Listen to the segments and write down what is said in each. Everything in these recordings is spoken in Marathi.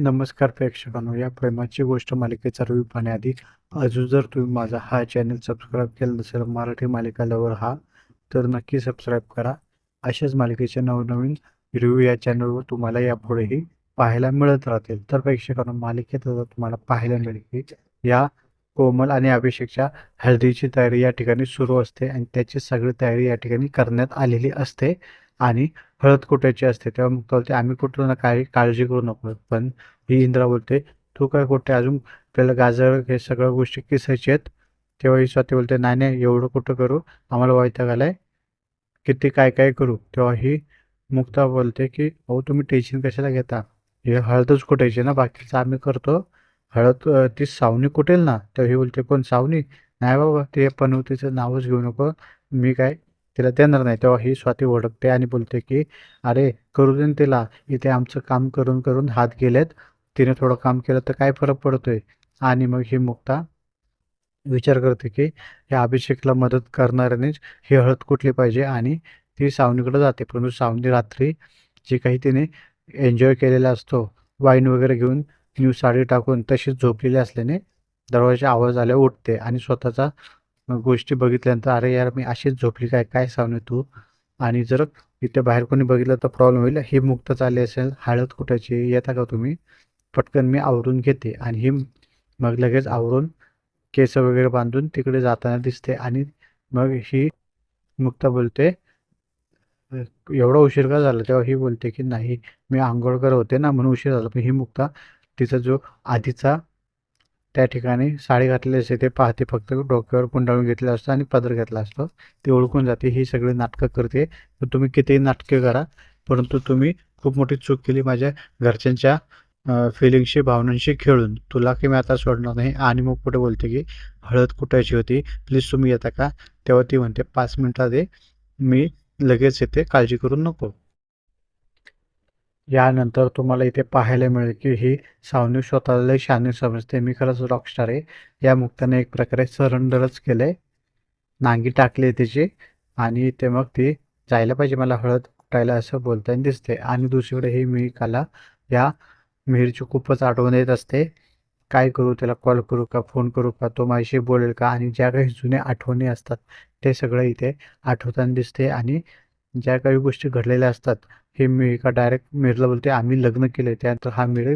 नमस्कार प्रेक्षकांनो या प्रेमाची गोष्ट मालिकेचा रिव्ह्यू पाहण्याआधी अजून जर तुम्ही माझा हा चॅनल सबस्क्राईब केला नसेल मराठी मालिका लवर हा तर नक्की सबस्क्राईब करा. अशाच मालिकेचे नवनवीन रिव्ह्यू या चॅनलवर तुम्हाला यापुढेही पाहायला मिळत राहतील. तर प्रेक्षकांनो मालिकेत आता तुम्हाला पाहायला मिळेल की या कोमल आणि अभिषेकच्या हळदीची तयारी या ठिकाणी सुरू असते आणि त्याची सगळी तयारी या ठिकाणी करण्यात आलेली असते. आणि हळद कुटायची असते तेव्हा मग बोलते आम्ही कुठलो ना काही काळजी करू नको. पण ही इंद्रा बोलते तू काय कुठे अजून आपल्याला गाजर हे सगळ्या गोष्टी किसायच्या आहेत? तेव्हा ही स्वाती बोलते नाही नाही एवढं कुठं करू? आम्हाला वैताग आलाय किती काय काय करू? तेव्हा ही मुक्ता बोलते की अहो तुम्ही टेन्शन कशाला घेता? हे हळदच कुटायची ना बाकीचं आम्ही करतो. हळद ती सावनी कुटेल ना? तेव्हा ही बोलते कोण सावनी? नाही बाबा ते पनवतीचं नावच घेऊ नको. मी काय तिला देणार नाही. तेव्हा ही स्वाती ओळखते आणि बोलते की अरे करू दे तिला. इथे आमचं काम करून करून हात गेलेत. तिने थोडं काम केलं तर काय फरक पडतोय? आणि मग ही मुक्ता विचार करते की या अभिषेकला मदत करणाऱ्यानेच ही हळद कुठली पाहिजे? आणि ती सावनीकडे जाते. परंतु सावनी रात्री जे काही तिने एन्जॉय केलेला असतो वाईन वगैरे घेऊन न्यू साडी टाकून तशीच झोपलेली असल्याने दरवाजा आवाज आल्यावर उठते आणि स्वतःचा गोष्टी बघितल्यानंतर अरे यार मी अशीच झोपली काय? काय सांगणे तू? आणि जर इथे बाहेर कोणी बघितलं तर प्रॉब्लेम होईल. ही मुक्त चालले असेल हळद कुठायची येता का तुम्ही? पटकन मी आवरून घेते. आणि ही मग लगेच आवरून केस वगैरे बांधून तिकडे जाताना दिसते. आणि मग ही मुक्ता बोलते एवढा उशीर का झाला? तेव्हा ही बोलते की नाही मी आंघोळ करत होते ना म्हणून उशीर झाला. पण ही मुक्ता तिचा जो आधीचा त्या ठिकाणी साडी घातलेली असते ते पाहते फक्त डोक्यावर कुंडाळून घेतलं असतं आणि पदर घेतला असतो. ती ओळखून जाते ही सगळी नाटकं करते. तुम्ही कितीही नाटके करा परंतु तुम्ही खूप मोठी चूक केली माझ्या घरच्यांच्या फिलिंगशी भावनांशी खेळून. तुला की मी आता सोडणार नाही? आणि मग पुढे बोलते की हळद कुटायची होती. प्लीज तुम्ही येता का? तेव्हा ती म्हणते पाच मिनिटात ये. मी लगेच येते. काळजी करू नको. यानंतर तुम्हाला इथे पाहायला मिळेल की ही सावनी स्वतःला लय शहाणी समजते. मी खरंच रॉकस्टार आहे. या मुक्ताने एक प्रकारे सरेंडरच केले नांगी टाकली आहे तिची आणि ते मग ती जायला पाहिजे. मला हळद कुटायला असं बोलताना दिसते. आणि दुसरीकडे ही मिहिकाला या मिहीरची खूपच आठवण येत असते. काय करू त्याला कॉल करू का फोन करू का तो माझ्याशी बोलेल का? आणि ज्या काही जुन्या आठवणी असतात ते सगळं इथे आठवताना दिसते. आणि ज्या काही गोष्टी घडलेल्या असतात हे मी एका डायरेक्ट मीरला बोलते आम्ही लग्न केले त्यानंतर हा मीर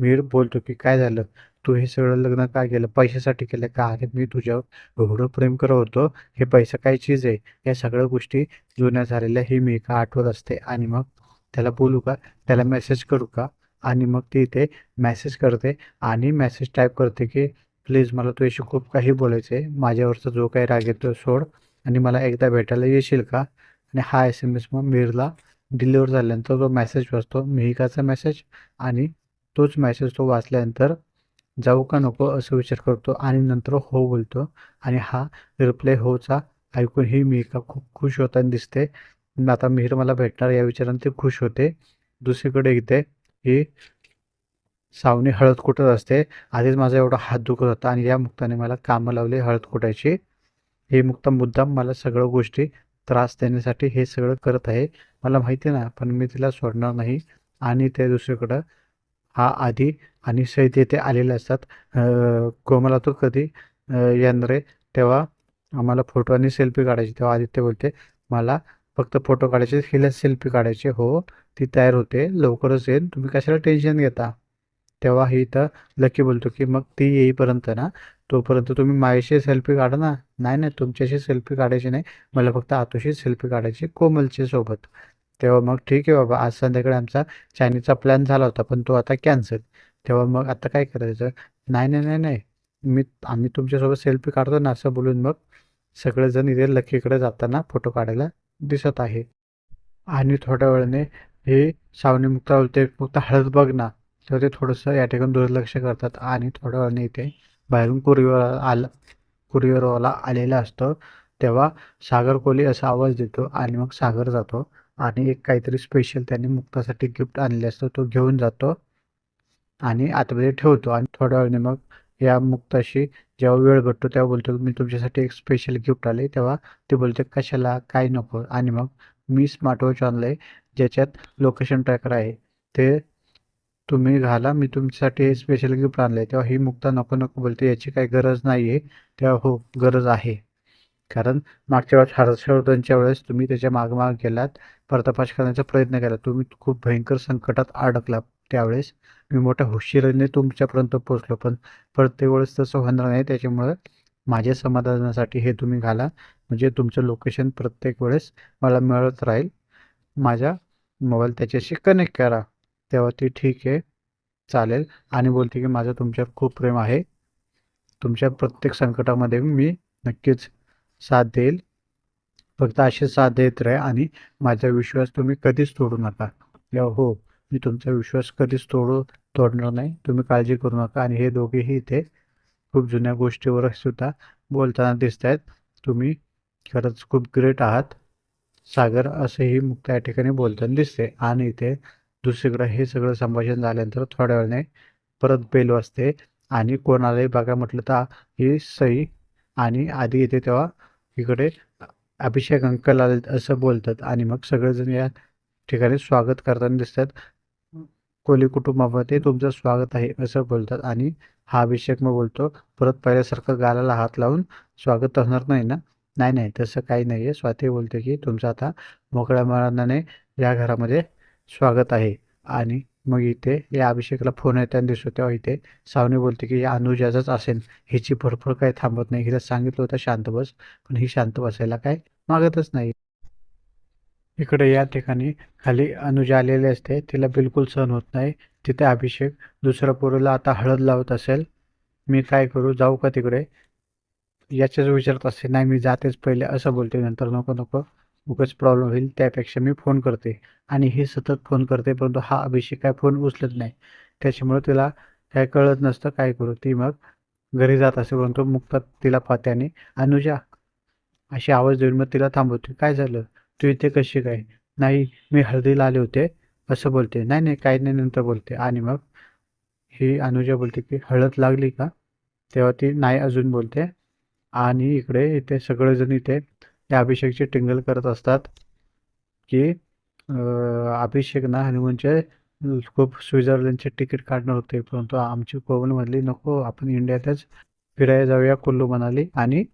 मीर बोलतो की काय झालं? तू हे सगळं लग्न काय केलं? पैशासाठी केलं? का? अरे मी तुझ्यावर एवढं प्रेम करत होतो. हे पैसा काय चीज आहे? या सगळ्या गोष्टी जुन्या झालेल्या हे मी एका आठवत असते. आणि मग त्याला बोलू का? त्याला मेसेज करू का? आणि मग ती इथे मेसेज करते आणि मेसेज टाईप करते की प्लीज मला तुझ्याशी खूप काही बोलायचं आहे माझ्यावरचा जो काही राग येतो सोड. आणि मला एकदा भेटायला येशील का? आणि हा एस एम एस मग मीरला डिलिव्हर झाल्यानंतर तो मेसेज वाचतो मिहिकाचा मेसेज आणि तोच मेसेज तो वाचल्यानंतर जाऊ का नको असं विचार करतो आणि नंतर हो बोलतो आणि हा रिप्लाय होचा ऐकून ही मिहिका खूप खुश होताना दिसते. आता मिहीर मला भेटणार या विचाराने ती खुश होते. दुसरीकडे इथे ही सावनी हळद कुटत असते. आधीच माझा एवढा हात दुखत होता आणि या मुक्ताने मला कामं लावली हळद कुटायची. हे मुक्ता मुद्दाम मला सगळ्या गोष्टी त्रास देण्यासाठी हे सगळं करत आहे. मला माहिती ना पण मी तिला सोडणार नाही आणि ते दुसरीकडं हा आधी आणि सैद येथे आलेले असतात. कोमला तो कधी येणार आहे तेव्हा आम्हाला फोटो आणि सेल्फी काढायची तेव्हा आदित्य बोलते मला फक्त फोटो काढायचे हिला सेल्फी काढायची हो ती तयार होते लवकरच येईल तुम्ही कशाला टेन्शन घेता? तेव्हा ही तर लकी बोलतो की मग ती येईपर्यंत ना तोपर्यंत तुम्ही माझ्याशी सेल्फी काढा ना. नाही नाही तुमच्याशी सेल्फी काढायची नाही. मला फक्त आतोशी सेल्फी काढायची कोमलच्या सोबत. तेव्हा मग ठीक आहे बाबा. आज संध्याकाळी आमचा चायनीजचा प्लॅन झाला होता पण तो आता कॅन्सल तेव्हा मग आता काय करायचं? नाही नाही नाही नाही. मी आम्ही तुमच्यासोबत सेल्फी काढतो ना असं बोलून मग सगळेजण इथे लकीकडे जाताना फोटो काढायला दिसत आहे. आणि थोड्या वेळाने हे सावनी मुक्ता बोलते फक्त हळद बघ ना. तर ते थोडंसं या ठिकाणी दुर्लक्ष करतात. आणि थोड्या वेळाने इथे बाहेरून कुरिअर आला कुरिअरवाला आलेला असतो तेव्हा सागर कोली असा आवाज देतो आणि मग सागर जातो आणि एक काहीतरी स्पेशल त्याने मुक्तासाठी गिफ्ट आणले असतं तो घेऊन जातो आणि आतमध्ये ठेवतो आणि थोड्या वेळाने मग या मुक्ताशी जेव्हा वेळ भेटतो तेव्हा बोलतो मी तुमच्यासाठी एक स्पेशल गिफ्ट आले तेव्हा ते बोलते कशाला? काय नको? आणि मग मी स्मार्टवॉच आणलं आहे ज्याच्यात लोकेशन ट्रॅकर आहे. ते तुम्ही घाला मी तुमच्यासाठी हे स्पेशल गिफ्ट आहे तेव्हा ही मुक्ता नको नको बोलते याची काही गरज नाही आहे तेव्हा हो गरज आहे. कारण मागच्या वेळेस हर्षवर्धनच्या वेळेस तुम्ही त्याच्या मागमाग गेलात पर्दाफाश करण्याचा प्रयत्न केला. तुम्ही खूप भयंकर संकटात अडकला त्यावेळेस. मी मोठ्या हुशीरीने तुमच्यापर्यंत पोचलो पण प्रत्येक वेळेस तसं होणार नाही. त्याच्यामुळं माझ्या समाधानासाठी हे तुम्ही घाला. म्हणजे तुमचं लोकेशन प्रत्येक वेळेस मला मिळत राहील. माझा मोबाईल त्याच्याशी कनेक्ट करा. तेव्हा ती ठीक आहे. चालेल. आणि बोलते की माझं तुमच्यावर खूप प्रेम आहे. तुमच्या प्रत्येक संकटामध्ये मी नक्कीच साथ देईल. फक्त असे साथ देत राहा आणि माझा विश्वास तुम्ही कधीच तोडू नका. या हो मी तुमचा विश्वास कधीच तोडू तोडणार नाही. तुम्ही काळजी करू नका. आणि हे दोघेही इथे खूप जुन्या गोष्टीवर सुद्धा बोलताना दिसत आहेत तुम्ही खरंच खूप ग्रेट आहात. सागर असेही मुक्त या ठिकाणी बोलताना दिसते. आणि इथे दुसरीकडं हे सगळं संभाषण झाल्यानंतर थोड्या वेळाने परत बेल वाजते आणि कोणालाही बघा म्हटलं तर ही सई आणि आधी येते तेव्हा इकडे अभिषेक अंकल आले असं बोलतात आणि मग सगळेजण या ठिकाणी स्वागत करताना दिसतात. कोली कुटुंबामध्ये तुमचं स्वागत आहे असं बोलतात आणि हा अभिषेक मग बोलतो परत पहिल्यासारखं गालाला हात लावून स्वागत होणार नाही ना? नाही नाही तसं काही नाही आहे स्वाती बोलते की तुमचं आता मोकळ्या मनाने या घरामध्ये स्वागत आहे. आणि मग इथे या अभिषेकला फोन येताना दिसतो. तेव्हा इथे सावनी बोलते की या अनुजाचाच असेल. हिची भरपूर काही थांबत नाही. हिला सांगितलं होतं शांत बस. पण ही शांत बसायला काय मागतच नाही. इकडे या ठिकाणी खाली अनुजा आलेली असते. तिला बिलकुल सहन होत नाही. तिथे अभिषेक दुसऱ्या पोरीला आता हळद लावत असेल. मी काय करू? जाऊ का तिकडे? याच्याच विचारत असते. नाही मी जातेच पहिले. असं बोलते. नंतर नको नको. उगाच प्रॉब्लेम होईल त्यापेक्षा मी फोन करते. आणि हे सतत फोन करते परंतु हा अभिषेक काय फोन उचलत नाही. त्याच्यामुळे तिला काय कळत नसतं काय करू ती मग घरी जात असे परंतु मुक्तात तिला पाहते आणि अनुजा अशी आवाज देऊन मग तिला थांबवते. काय झालं? तू इथे कशी काय? नाही मी हळदीला आले होते. असं बोलते? नाही नाही काही नाही नंतर बोलते. आणि मग ही अनुजा बोलते की हळद लागली का? तेव्हा ती नाही अजून बोलते. आणि इकडे इथे सगळेजण इथे या अभिषेकची टिंगल करत असतात की अभिषेक ना हनुमानचे खूप स्वित्झर्लंडचे तिकीट काढणार होते. परंतु आमची कोवलमधली नको आपण इंडियातच फिरायला जाऊया कुल्लू म्हणाली आणि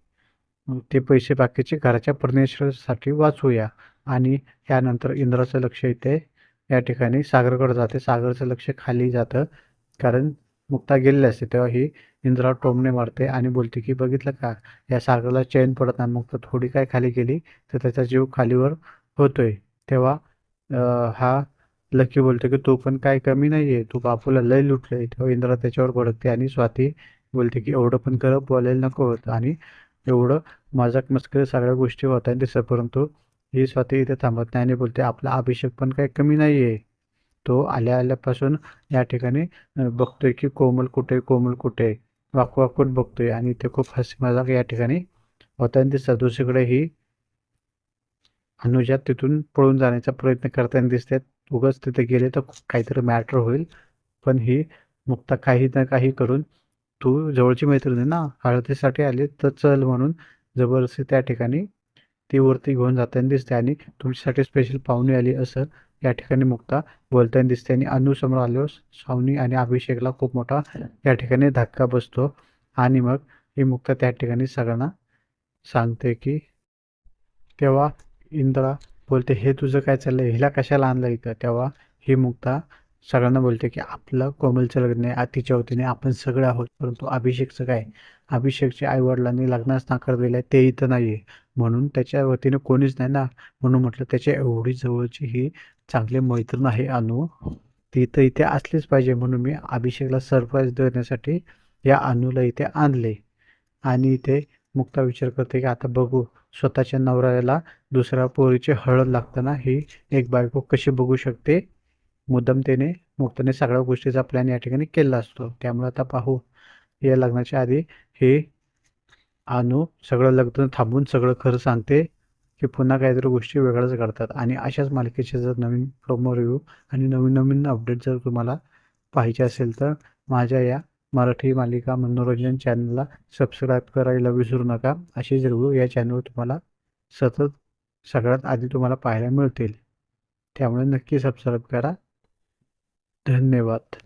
ते पैसे बाकीचे घराच्या फर्निचरसाठी वाचूया आणि यानंतर इंद्राचं लक्ष इथे या ठिकाणी सागरकडे जाते. सागरचं लक्ष खाली जातं. कारण मुक्ता गेलेली असते तेव्हा ही इंद्रा टोमणे मारते आणि बोलते की बघितलं का? या सागरला चैन पडत नाही. मुक्ता थोडी काय खाली गेली तर त्याचा जीव खालीवर होतोय. तेव्हा हा लकी बोलतो की तू पण काय कमी नाही आहे तू बापूला लय लुटलंय. तेव्हा इंद्रा त्याच्यावर भडकते आणि स्वाती बोलते की एवढं पण करत बोलायला नको. होतं आणि एवढं मजाक मस्करी सगळ्या गोष्टी होत आहेत दिसत परंतु ही स्वाती इथे थांबत नाही आणि बोलते आपला अभिषेक पण काही कमी नाही आहे तो आल्या आल्यापासून या ठिकाणी बघतोय की कोमल कुठे कोमल कुठे वाकवाकून बघतोय. आणि ते खूप हसी मजाक या ठिकाणी होताना दिसतात दुसरीकडे ही अनुजा तिथून पळून जाण्याचा प्रयत्न करताना दिसतात उगाच तिथे गेले तर काहीतरी मॅटर होईल. पण ही मुक्ता काही ना काही करून तू जवळची मैत्रिणी ना हळदीसाठी आली तर चल म्हणून जबरदस्ती त्या ठिकाणी ती वरती घेऊन जाताना दिसते. आणि तुमच्यासाठी स्पेशल पाहुणे आली असं या ठिकाणी मुक्ता बोलताना दिसते आणि अनुसमोर आल्यावर सावनी आणि अभिषेकला खूप मोठा या ठिकाणी धक्का बसतो. आणि मग ही मुक्ता त्या ठिकाणी सगळ्यांना सांगते की तेव्हा इंद्रा बोलते हे तुझं काय चाललंय? हिला कशाला आणलं इथं? तेव्हा ही मुक्ता सगळ्यांना बोलते की आपलं कोमलचं लग्न आहे तिच्या वतीने आपण सगळे आहोत परंतु अभिषेकचं काय? अभिषेकच्या आईवडिलांनी लग्नास नाकार दिला आहे ते इथं नाही आहे म्हणून त्याच्या वतीने कोणीच नाही ना? म्हणून म्हटलं त्याच्या एवढी जवळची ही चांगली मैत्रीण आहे अनु ती तर इथे असलीच पाहिजे म्हणून मी अभिषेकला सरप्राईज देण्यासाठी या अनुला इथे आणले. आणि इथे मुक्ता विचार करते की आता बघू स्वतःच्या नवऱ्याला दुसऱ्या पोरीची हळद लागताना ही एक बायको कशी बघू शकते? मुद्दमतेने मुक्ताने सगळ्या गोष्टीचा प्लॅन या ठिकाणी केला असतो. त्यामुळे आता पाहू. या लग्नाच्या आधी हे अनु सगळं लग्न थांबून सगळं खरं सांगते की पुन्हा काहीतरी गोष्टी वेगळ्याच घडतात. आणि अशाच मालिकेचे जर नवीन प्रोमो रिव्ह्यू आणि नवीन नवीन अपडेट जर तुम्हाला पाहिजे असेल तर माझ्या या मराठी मालिका मनोरंजन चॅनलला सबस्क्राईब करायला विसरू नका. असेच रिव्ह्यू या चॅनलवर तुम्हाला सतत सगळ्यात आधी तुम्हाला पाहायला मिळतील. त्यामुळे नक्की सबस्क्राईब करा. धन्यवाद.